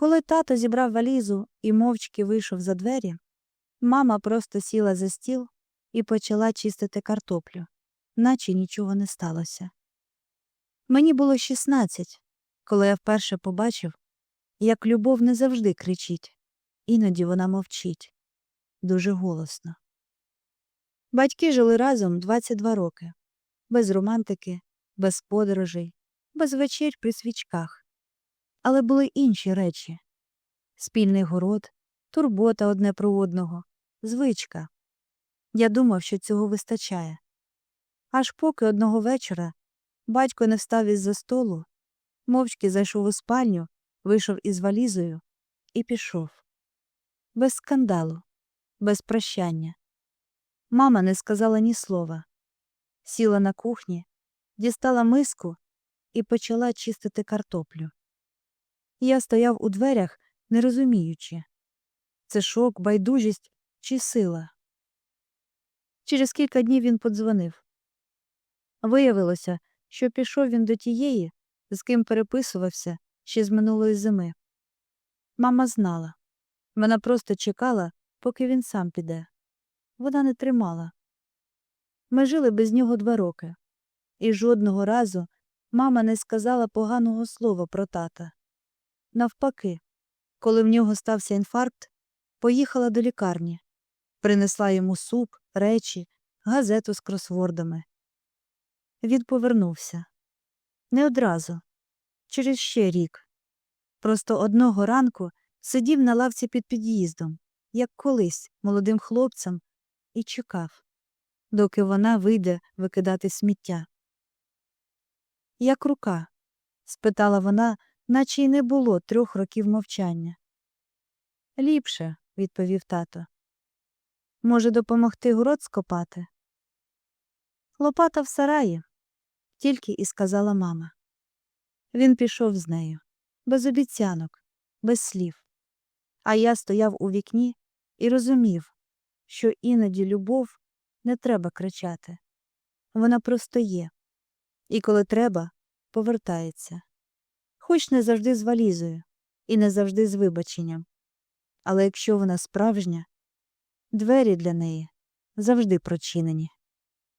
Коли тато зібрав валізу і мовчки вийшов за двері, мама просто сіла за стіл і почала чистити картоплю, наче нічого не сталося. Мені було 16, коли я вперше побачив, як любов не завжди кричить, іноді вона мовчить дуже голосно. Батьки жили разом 22 роки, без романтики, без подорожей, без вечір при свічках. Але були інші речі спільний город, турбота одне про одного, звичка. Я думав, що цього вистачає. Аж поки одного вечора батько не встав із за столу, мовчки зайшов у спальню, вийшов із валізою і пішов. Без скандалу, без прощання. Мама не сказала ні слова. Сіла на кухні, дістала миску і почала чистити картоплю. Я стояв у дверях, не розуміючи це шок, байдужість чи сила. Через кілька днів він подзвонив. Виявилося, що пішов він до тієї, з ким переписувався ще з минулої зими. Мама знала. Вона просто чекала, поки він сам піде. Вона не тримала. Ми жили без нього два роки, і жодного разу мама не сказала поганого слова про тата. Навпаки, коли в нього стався інфаркт, поїхала до лікарні, принесла йому суп, речі, газету з кросвордами. Він повернувся. Не одразу, через ще рік. Просто одного ранку сидів на лавці під під'їздом, як колись молодим хлопцем, і чекав, доки вона вийде викидати сміття. Як рука? спитала вона, наче й не було трьох років мовчання. Ліпше, відповів тато. Може, допомогти город скопати? Лопата в сараї, тільки і сказала мама. Він пішов з нею, без обіцянок, без слів. А я стояв у вікні і розумів, що іноді любов не треба кричати. Вона просто є, і коли треба, повертається. Хоч не завжди з валізою і не завжди з вибаченням. Але якщо вона справжня, двері для неї завжди прочинені.